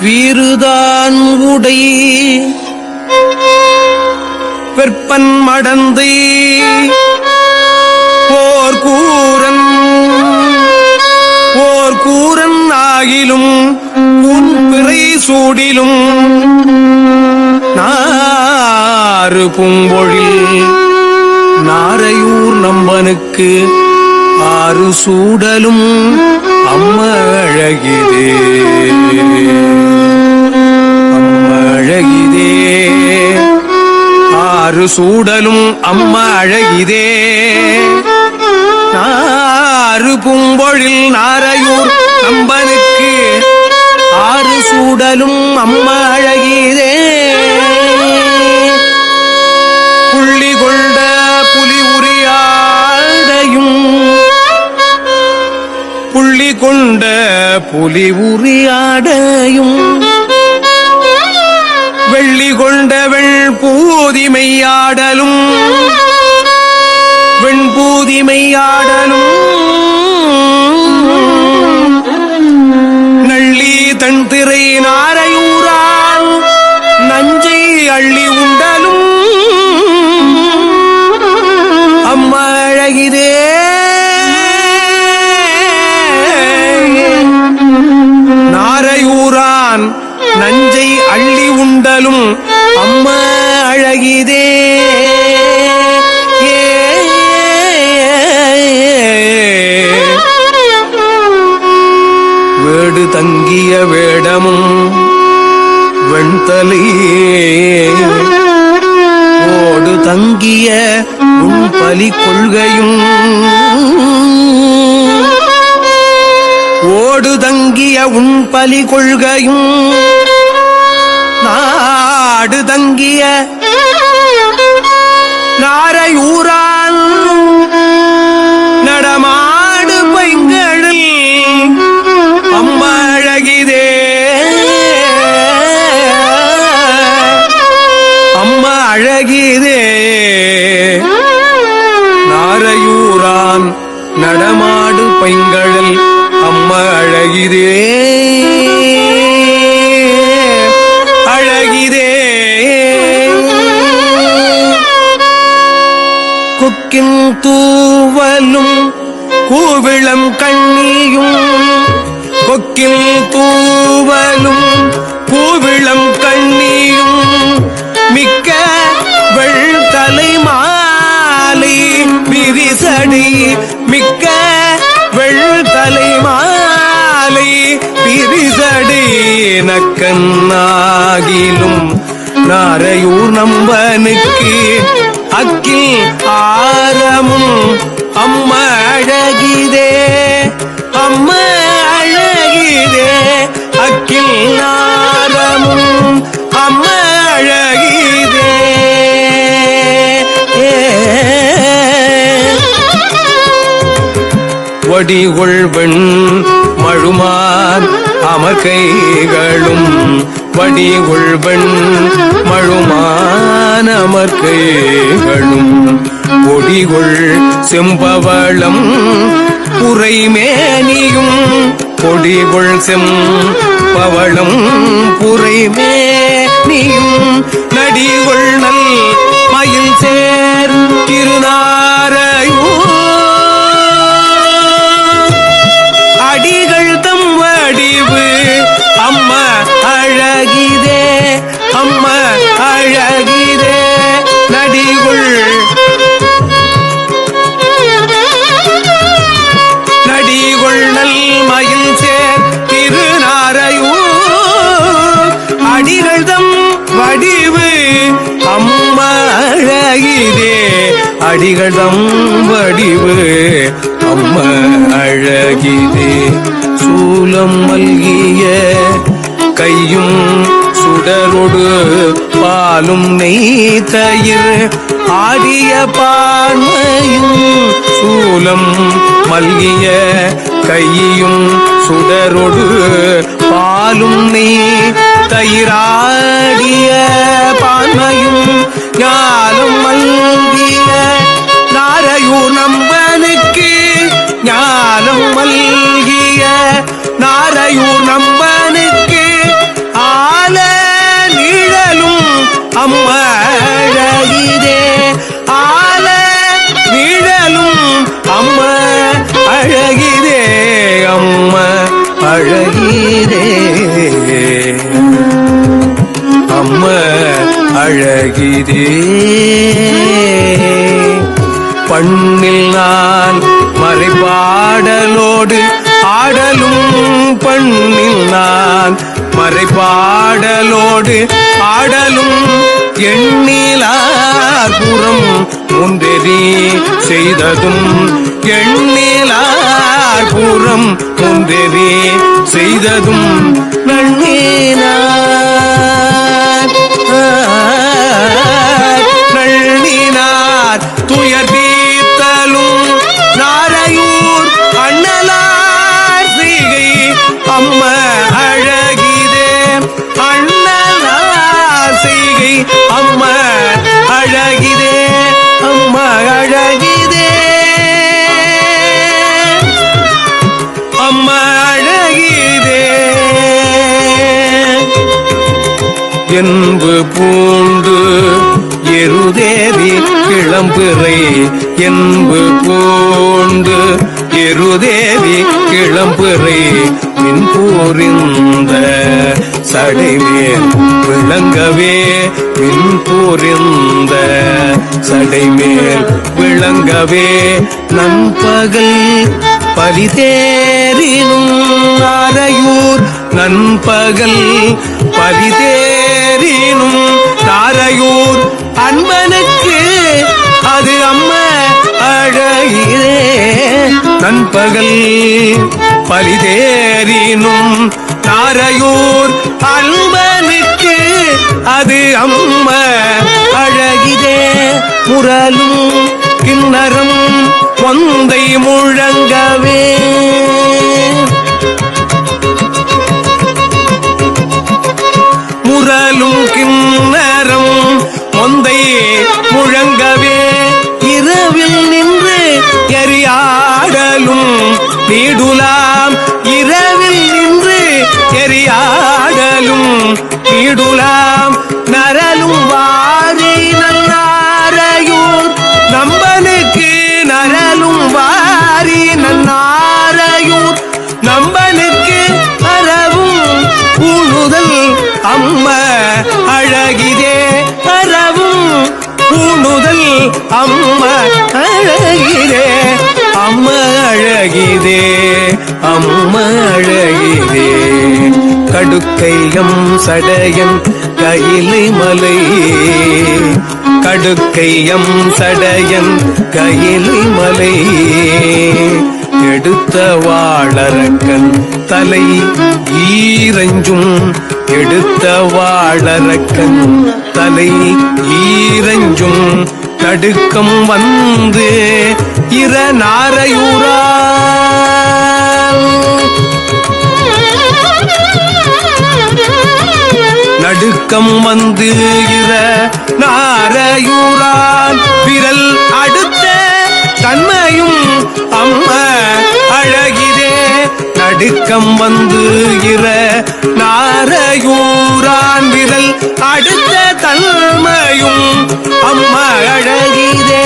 வீறுதான் உடை. வெப்பன் மடந்தை. போர் கூரன் போர் கூரன் ஆகிலும் உன் பிறை சூடிலும். நாறு பூம்பொழில் நாரையூர் நம்பனுக்கு ஆறு சூடலும். அம்மழகிதே. அம்மழகிதே. ஆறு சூடலும் அம்ம அழகிதே ஆறு பூம்பொழில் நாரையூர் நம்பனுக்கு. ஆறு சூடலும் அம்ம அழகிதே புலி உரியாடையும் வெள்ளி கொண்டவள் பூதிமையாடலும் வெண்பூதிமையாடலும் உண்டலும் அம்மா அழகிதே. வேடு தங்கிய வேடமும் வெண்தலே ஓடு தங்கிய உன் பலி கொள்கையும் ஓடு தங்கிய உன் பலி கொள்கையும் நாடு தங்கிய நாரையூரான் நடமாடு பைங்களில் அம்மா அம்மா அழகிதே நாரையூரான் நடமாடு பைங்கழல் அம்மா அழகிதே கொக்கின் தூவலும் கூவிளம் கண்ணியும் கொக்கில் தூவலும் கூவிளம் கண்ணியும் மிக்க வெள்தலை மாலை விரிசடை மிக்க வெள்தலை மாலை விரிசடை நக்கன்னாகிலும் நாரையூர் நம்பனுக்கு அக்கில் ஆரமும் அம்ம அழகிதே அம்ம அழகிதே. அக்கில் ஆரமும் அம்ம அழகிதே. வடிகொள்வெண் மழுமான் அமர்கைகளும் வடிகொள்வெண் மழுமான் மனமர்க்கைகளும் பொடிகொள் செம்பவளம் புரைமேனியும் பொடிகொள் செம்பவளம் புரைமேனியும் நடிகொள் நல் மயில் அடிகள் தம் வடிவு அம்ம அழகிதே. சூலம் மல்கிய கையும் சுடரொடு பாலும் நெய் தயிர் ஆடிய பான்மையும் சூலம் மல்கிய கையும் சுடரொடு பாலும் நெய் தயிராடிய பான்மையும் ஞானம் அம்மழகிதே ஆல விழலும் அம்ம அழகிதே அம்ம அழகிதே அம்ம அழகிதே பண்ணில் நான் மறைபாடலோடு ஆடலும் பண்ணில் நான் மறைபாடலோடு ஆடலும் எண்ணிலார் புறம் செய்ததும் எண்ணிலார் புறம் செய்ததும் நன்னினார் நள்ளினார் துயர் தீர்த்தலும் நாரையூர் அண்ணலார் செய்கை அம்ம என்பு பூண்டு எருதேவி கிளம்பிறை என்பு பூண்டு எருதேவி எருதேறி மின் மின்பூரிந்த சடைமேல் விளங்கவே மின் மின்பூரிந்த சடைமேல் விளங்கவே நண்பகல் பலிதேரினும் அறையூர் நண்பகல் பலிதே பலிதேரினும் தாரையூர் அன்பனுக்கு அது அம்ம அழகிரே நண்பகல் பலிதேறினும் தாரையூர் அன்பனுக்கு அது அம்ம அழகிதே முரலும் கிண்ணறம் பொந்தை முழங்கவே. கிண்ணறம் பொந்தை முழங்கவே இரவில் நின்று எரியாடலும் பீடுலாம். இரவில் நின்று எரியாடலும் பீடுலாம். நரலும் வாரை நன்னாரையும் நம்பனுக்கு நரலும் வாரி நன்னாரையும் நம்ப பூணுதல் அம்ம அழகிதே அம்ம அழகிதே அம்ம அழகிதே. கடுக்கையம் சடையன் கையிலை மலை கடுக்கையம் சடையன் கையிலை மலை. எடுத்த வாழறக்கன் தலை ஈரஞ்சும் எடுத்த வாழறக்கன் தலை ஈரஞ்சும் தடுக்கம் வந்து இர நாரையூரா நடுக்கம் வந்து இர நார நடுக்கம் வந்து இர நாரையூரான் விரல் அடுத்த தன்மையும் அம்மா அழகிதே